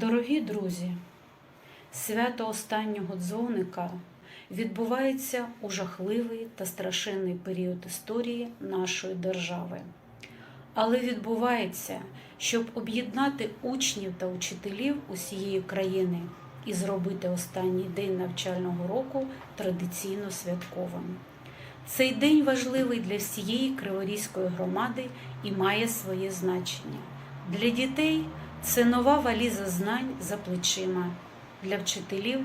Дорогі друзі, свято останнього дзвоника відбувається у жахливий та страшенний період історії нашої держави. Але відбувається, щоб об'єднати учнів та учителів усієї країни і зробити останній день навчального року традиційно святковим. Цей день важливий для всієї Криворізької громади і має своє значення. Для дітей це нова валіза знань за плечима, для вчителів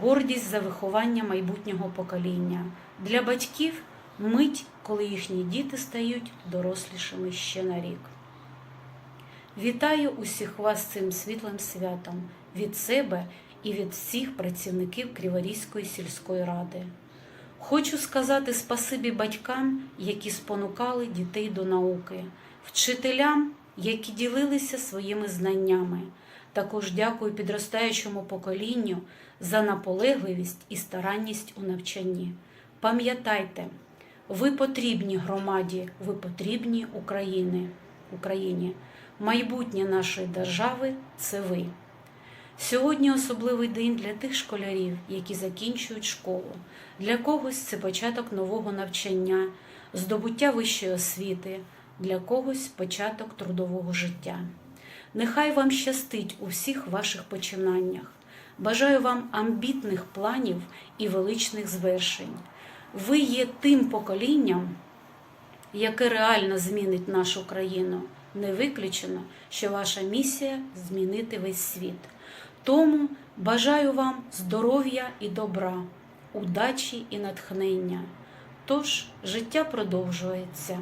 гордість за виховання майбутнього покоління, для батьків мить, коли їхні діти стають дорослішими ще на рік. Вітаю усіх вас цим світлим святом від себе і від всіх працівників Криворізької сільської ради. Хочу сказати спасибі батькам, які спонукали дітей до науки, вчителям, які ділилися своїми знаннями. Також дякую підростаючому поколінню за наполегливість і старанність у навчанні. Пам'ятайте, ви потрібні громаді, ви потрібні Україні. Україні. Майбутнє нашої держави це ви. Сьогодні особливий день для тих школярів, які закінчують школу. Для когось це початок нового навчання, здобуття вищої освіти, для когось початок трудового життя. Нехай вам щастить у всіх ваших починаннях. Бажаю вам амбітних планів і величних звершень. Ви є тим поколінням, яке реально змінить нашу країну. Не виключено, що ваша місія змінити весь світ. Тому бажаю вам здоров'я і добра, удачі і натхнення. Тож життя продовжується.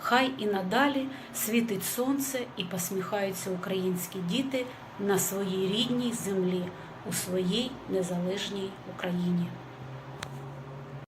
Хай і надалі світить сонце і посміхаються українські діти на своїй рідній землі у своїй незалежній Україні.